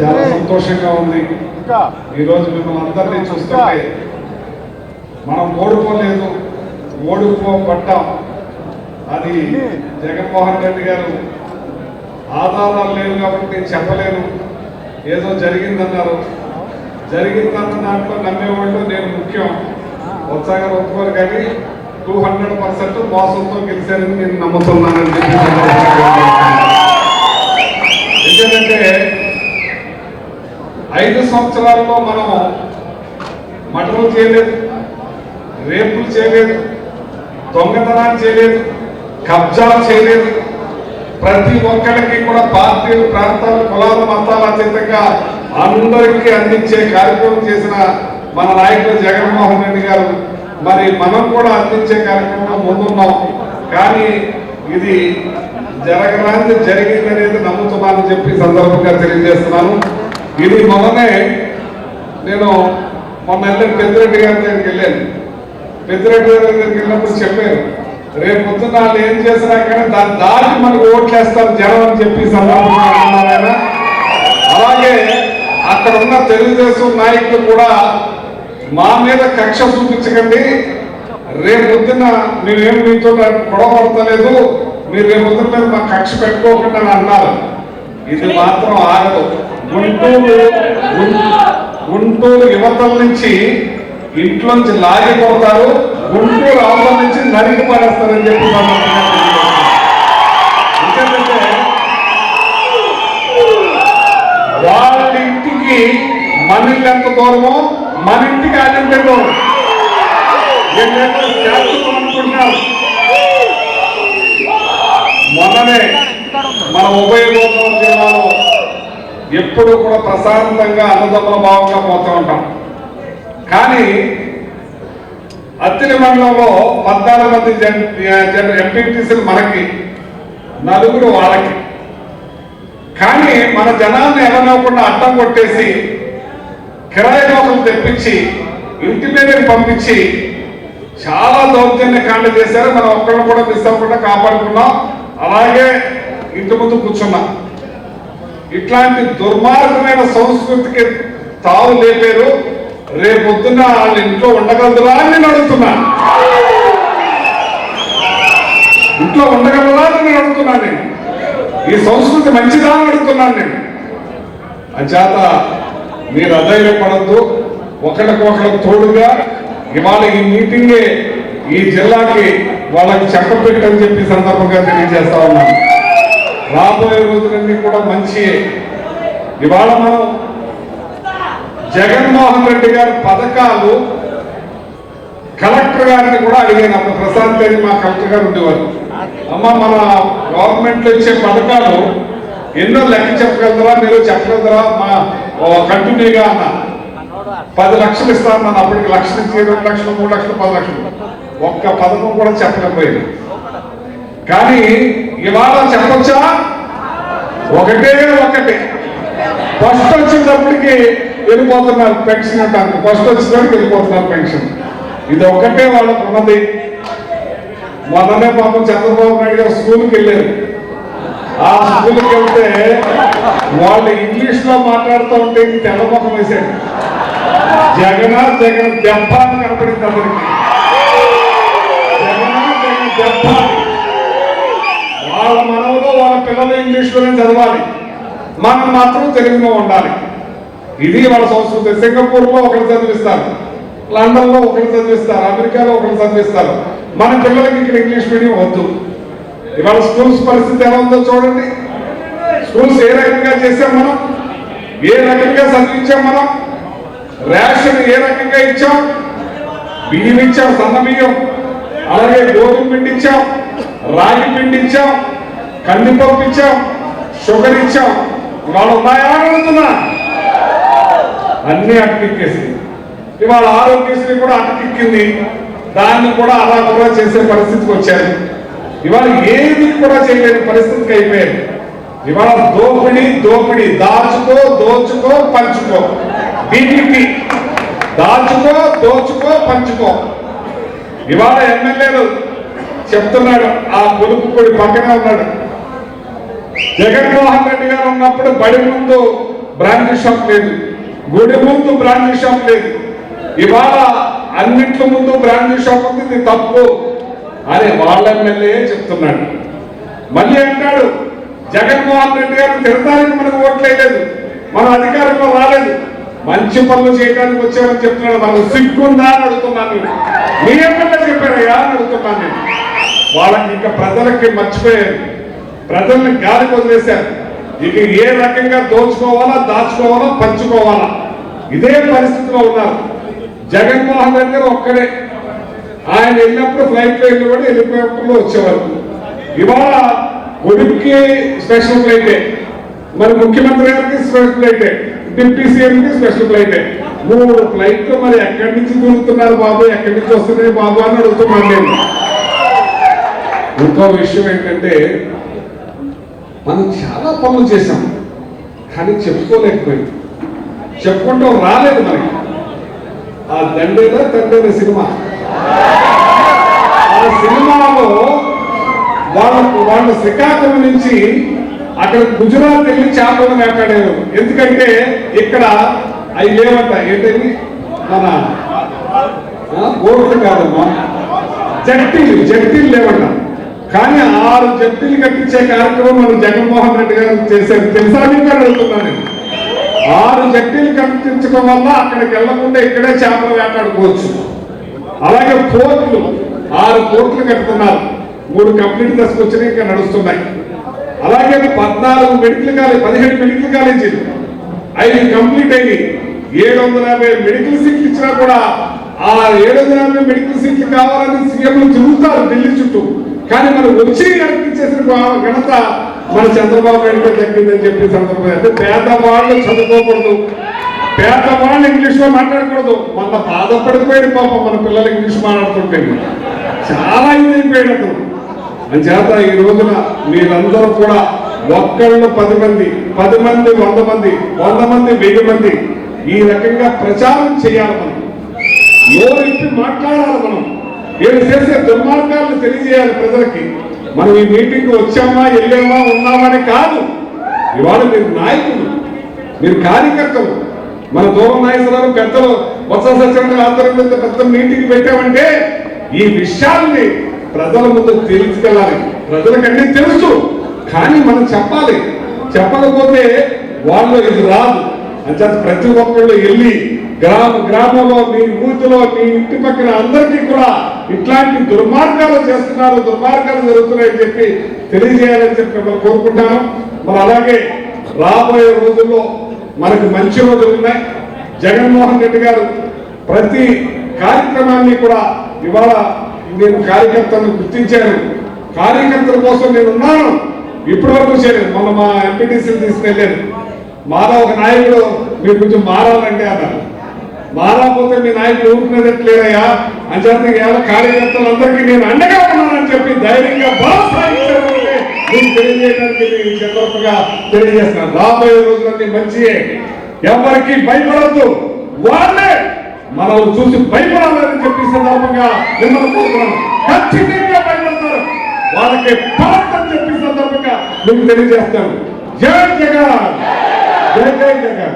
చాలా సంతోషంగా ఉంది. ఈరోజు మిమ్మల్ని అందరినీ చూస్తుంటే మనం ఓడిపోలేదు. ఓడిపోబట్టాం అది జగన్మోహన్ రెడ్డి గారు ఆధారాలు లేవు కాబట్టి నేను చెప్పలేను. ఏదో జరిగిందన్నారు. జరిగిందన్న దాంట్లో నమ్మేవాళ్ళు నేను ముఖ్యం. ఉత్సాహంగా ఒప్పుకోరు కానీ టూ హండ్రెడ్ పర్సెంట్ మోసంతో గెలిచారని నేను నమ్ముతున్నానని ఎందుకంటే ఐదు సంవత్సరాల్లో మనం మటలు చేయలేదు రేపులు చేయలేదు దొంగతనాలు చేయలేదు కబ్జాలు చేయలేదు. ప్రతి ఒక్కరికి కూడా పార్టీలు ప్రాంతాలు కులాలు మతాలు అతీతంగా అందరికీ అందించే కార్యక్రమం చేసిన మన నాయకుడు జగన్మోహన్ రెడ్డి గారు మరి మనం కూడా అందించే కార్యక్రమంలో ముందున్నాం. కానీ ఇది జరగరాంది జరిగిందనేది నమ్ముతున్నానని చెప్పి సందర్భంగా తెలియజేస్తున్నాను. ఇది మొన్ననే నేను మొన్న వెళ్ళాను పెద్దిరెడ్డి గారి దగ్గరికి వెళ్ళాను. పెద్దిరెడ్డి గారి దగ్గరికి వెళ్ళినప్పుడు చెప్పారు రేపు పొద్దున్న వాళ్ళు ఏం చేసినా కానీ దాన్ని దాటి మనకు ఓట్లేస్తారు జనం అని చెప్పి సందర్భంగా అలాగే అక్కడ ఉన్న తెలుగుదేశం నాయకులు కూడా మా మీద కక్ష చూపించకండి. రేపు పొద్దున్న మేమేం మీతో గొడవ పడతలేదు మీరు రేపు పొద్దున్న మీద మా కక్ష పెట్టుకోకుండా అని అన్నారు. ఇది మాత్రం ఆగదు. గుంటూరు గుంటూరు యువతల నుంచి ఇంట్లోంచి లాగి కొడతారు గుంటూరు అవతల నుంచి నరికి పడేస్తారని చెప్పి ఎందుకంటే వాళ్ళ ఇంటికి మన ఇల్లు ఎంత దూరమో మన ఇంటికి ఆయన దూరం అనుకుంటున్నారు మొన్ననే మన ఉభయ గోదావరి జిల్లాలో ఎప్పుడు కూడా ప్రశాంతంగా అన్నదమ్ముల భావంగా పోతూ ఉంటాం. కానీ అత్తిలి మండలంలో పద్నాలుగు మంది జన్ జన్ ఎంపీటీసీలు మనకి నలుగురు వాళ్ళకి. కానీ మన జనాన్ని ఎవరినవ్వకుండా అడ్డం కొట్టేసి కిరాయి నౌకలు తెప్పించి ఇంటి మీదకి పంపించి చాలా దౌర్జన్య కాండ చేశారు. మనం ఒక్కళ్ళు కూడా మిస్ అవ్వకుండా కాపాడుకున్నాం. అలాగే ఇంటి ముందు కూర్చున్నాం. ఇట్లాంటి దుర్మార్గమైన సంస్కృతికి తావు లేపారు. రేపొద్దున వాళ్ళ ఇంట్లో ఉండగలదురా అని నేను అడుగుతున్నాను ఇంట్లో ఉండగలరా అని నేను అడుగుతున్నాను నేను. ఈ సంస్కృతి మంచిదా అని అడుగుతున్నాను నేను. అంచేత మీరు అధైర్యపడద్దు. ఒకరికొకరు తోడుగా ఇవాళ ఈ మీటింగే ఈ జిల్లాకి వాళ్ళకి చెప్పపెట్టని చెప్పి సందర్భంగా తెలియజేస్తా ఉన్నాను. రాబోయే రోజులన్నీ కూడా మంచి. ఇవాళ మనం జగన్మోహన్ రెడ్డి గారి పథకాలు కలెక్టర్ గారిని కూడా అడిగాను. అప్పుడు ప్రశాంత్ అని మా కలెక్టర్ గారు ఉండేవారు. అమ్మ మన గవర్నమెంట్ ఇచ్చే పథకాలు ఎన్నో లెక్క చెప్పగలరా మీరు చెప్పగలరా మా కంటిన్యూగా అన్న. పది లక్షలు ఇస్తాను అప్పటికి లక్షలు ఇచ్చి రెండు లక్షలు మూడు లక్షలు పది లక్షలు. ఒక్క పథకం కూడా చెప్పకపోయింది కానీ ఇవాళ చెప్పొచ్చా? ఒకటే ఒకటే. ఫస్ట్ వచ్చినప్పటికి వెళ్ళిపోతున్నారు పెన్షన్ అంటారు. ఫస్ట్ వచ్చినప్పటికి వెళ్ళిపోతున్నారు పెన్షన్. ఇది ఒక్కటే వాళ్ళకు ఉన్నది. మొన్ననే పాపం చంద్రబాబు నాయుడు గారు స్కూల్కి వెళ్ళారు. ఆ స్కూల్కి వెళ్తే వాళ్ళు ఇంగ్లీష్లో మాట్లాడుతూ ఉంటే ఇంక వేశాడు జగన్ జగన్ దెబ్బ అని కనపడింది అతనికి. ఇవ్వాలి మనం మాత్రం తెలుగులో ఉండాలి. ఇది వాళ్ళ సంస్కృతి. సింగపూర్లో ఒకరు చదివిస్తారు. లండన్లో ఒకరు చదివిస్తారు. అమెరికాలో ఒకరు చదివిస్తారు. మన పిల్లలకి ఇక్కడ ఇంగ్లీష్ మీడియం వద్దు. ఇవాళ స్కూల్స్ పరిస్థితి ఎలా ఉందో చూడండి. స్కూల్స్ ఏ రకంగా చేసాం మనం? ఏ రకంగా చదివించాం మనం? రేషన్ ఏ రకంగా ఇచ్చాం? బియ్యం ఇచ్చాం సన్న బియ్యం. అలాగే గోధుమ పిండి ఇచ్చాం రాగి పిండి ఇచ్చాం కందిపప్పు ఇచ్చాం. షుగర్ ఇచ్చాం ఇవాళ ఉన్నాయా అడుగుతున్నా అన్ని అటకెక్కేసి ఇవాళ ఆరోగ్యశ్రీ కూడా అటకెక్కింది దాన్ని కూడా అలా కూడా చేసే పరిస్థితికి వచ్చారు. ఇవాళ ఏది కూడా చేయలేని పరిస్థితికి అయిపోయారు. ఇవాళ దోపిడి దోపిడి. దాచుకో దోచుకో పంచుకో. బీపీపీ దాచుకో దోచుకో పంచుకో. ఇవాళ ఎమ్మెల్యేలు చెప్తున్నాడు ఆ గొలుపు పొడి పక్కనే ఉన్నాడు. జగన్మోహన్ రెడ్డి గారు ఉన్నప్పుడు బడి ముందు బ్రాండ్ షాప్ లేదు. గుడి ముందు బ్రాండ్ షాప్ లేదు. ఇవాళ అన్నింటి ముందు బ్రాండ్ షాప్ ఉంది ఇది తప్పు. అని వాళ్ళ ఎమ్మెల్యే చెప్తున్నాడు. మళ్ళీ అంటాడు జగన్మోహన్ రెడ్డి గారు తిరగడానికి మనకు ఓట్లేదు మన అధికారంలో రాలేదు. మంచి పనులు చేయడానికి వచ్చామని చెప్తున్నాడు. మనకు సిగ్గుందా అని అడుగుతున్నాను మీ ఎమ్మెల్యే చెప్పాడయ్యా అని అడుగుతున్నాను నేను. వాళ్ళకి ఇంకా ప్రజలకి మర్చిపోయారు. ప్రజల్ని గాలికి వదిలేశారు ఇక ఏ రకంగా దోచుకోవాలా దాచుకోవాలా పంచుకోవాలా? ఇదే పరిస్థితిలో ఉన్నారు. జగన్మోహన్ రెడ్డి గారు ఒక్కడే. ఆయన వెళ్ళినప్పుడు ఫ్లైట్లో కూడా హెలికాప్టర్లో వచ్చేవారు. ఇవాళ కొడుక్కి స్పెషల్ ఫ్లైటే. మరి ముఖ్యమంత్రి గారికి స్పెషల్ ఫ్లైటే. డిప్యూటీ సీఎంకి స్పెషల్ ఫ్లైటే. మూడు ఫ్లైట్లు మరి ఎక్కడి నుంచి దూరుతున్నారు బాబు? ఎక్కడి నుంచి వస్తున్నాయి బాబు అని అడుగుతున్నాను నేను ఇంకో విషయం ఏంటంటే మనం చాలా పనులు చేశాం. కానీ చెప్పుకోలేకపోయింది చెప్పుకుంటాం రాలేదు మనకి. ఆ దండేదా తండ్రి సినిమా? ఆ సినిమాలో వాళ్ళ వాళ్ళు శ్రీకాకుళం నుంచి అక్కడ గుజరాత్ వెళ్ళి చేపలను వేటాడారు ఎందుకంటే ఇక్కడ అవి లేవంట ఏంటని మన ఆ, కాదమ్మా. జట్టీలు జట్టీలు లేవంట. కానీ ఆరు జట్టీలు కట్టించే కార్యక్రమం మనం జగన్మోహన్ రెడ్డి గారు చేశారు. తెలుసా మీకు అని అడుగుతున్నాను. ఆరు జట్టీలు కట్టించడం వల్ల అక్కడికి వెళ్ళకుండా ఇక్కడే చేపలు వేటాడుకోవచ్చు. అలాగే పోర్టులు ఆరు పోర్టులు కట్టుకున్నారు. మూడు కంప్లీట్ దశకొచ్చినాయి ఇంకా నడుస్తున్నాయి. అలాగే పద్నాలుగు మెడికల్ కాలేజ్ పదిహేడు మెడికల్ కాలేజీలు. ఐదు కంప్లీట్ అయింది ఏడు వందల యాభై మెడికల్ సీట్లు ఇచ్చినా కూడా ఆ ఏడు వందల మెడికల్ సీట్లు కావాలని సీఎంలు తిరుగుతారు ఢిల్లీ చుట్టూ. కానీ మనం వచ్చి అనిపించేసిన ఘనత మన చంద్రబాబు నాయుడు తగ్గిందని దక్కిందని చెప్పి సందర్భంగా అంటే పేదవాళ్ళు చదువుకోకూడదు. పేదవాళ్ళు ఇంగ్లీష్లో మాట్లాడకూడదు. మన బాధపడిపోయాడు పాపం మన పిల్లలు ఇంగ్లీష్ మాట్లాడుతుంటే. చాలా ఇదైపోయాడు అతను. అంచేత ఈ రోజున మీరందరూ కూడా ఒక్కళ్ళు పది మంది పది మంది వంద మంది వంద మంది వెయ్యి మంది ఈ రకంగా ప్రచారం చేయాలి మనం. నోరెత్తి మాట్లాడాలి మనం? నేను చేసే దుర్మార్గాలను తెలియజేయాలి ప్రజలకి. మనం ఈ మీటింగ్ వచ్చామా వెళ్ళామా ఉన్నామని కాదు. ఇవాళ మీరు నాయకులు మీరు కార్యకర్తలు. మన దూరం నాయకులు పెద్దలు వత్స సత్యనారాయణ ఆధ్వర్యంలో పెద్ద మీటింగ్ పెట్టామంటే ఈ విషయాల్ని ప్రజల ముందు తెలుసుకెళ్ళాలి ప్రజలకన్నీ తెలుసు. కానీ మనం చెప్పాలి. చెప్పకపోతే వాళ్ళు ఇది రాదు. అంటే ప్రతి ఒక్కళ్ళు వెళ్ళి గ్రామ గ్రామంలో మీ ఊరిలో మీ ఇంటి పక్కన అందరికీ కూడా ఇట్లాంటి దుర్మార్గాలు చేస్తున్నారు దుర్మార్గాలు జరుగుతున్నాయని చెప్పి తెలియజేయాలని చెప్పి మిమ్మల్ని కోరుకుంటాను. మరి అలాగే రాబోయే రోజుల్లో మనకు మంచి రోజులు ఉన్నాయి. జగన్మోహన్ రెడ్డి గారు ప్రతి కార్యక్రమాన్ని కూడా ఇవాళ నేను కార్యకర్తలను గుర్తించాను. కార్యకర్తల కోసం నేను ఉన్నాను. ఇప్పటి వరకు చేయలేదు. మొన్న మా ఎంపీటీసీలు తీసుకెళ్ళాను మాలో ఒక నాయకుడు మీరు కొంచెం మారాలంటే అన్నారు. మారకపోతే మీ నాయకులు ఊరుకునేదట్లేదయ్యా అంచేత ఇవాళ కార్యకర్తలందరికీ నేను అండగా ఉన్నానని చెప్పి ధైర్యంగా బలసాగించాలని నేను తెలియజేయడానికి నేను ఈ తెలియజేస్తున్నాను రాబోయే రోజులన్నీ మంచి ఎవరికి భయపడద్దు. వాళ్ళే మనం చూసి భయపడాలని చెప్పి సందర్భంగా మిమ్మల్ని కోరుతున్నాను. ఖచ్చితంగా భయపడతారు. వాళ్ళకి పడతని చెప్పి సందర్భంగా మీకు తెలియజేస్తాను. జై జగన్! జై జై జగన్!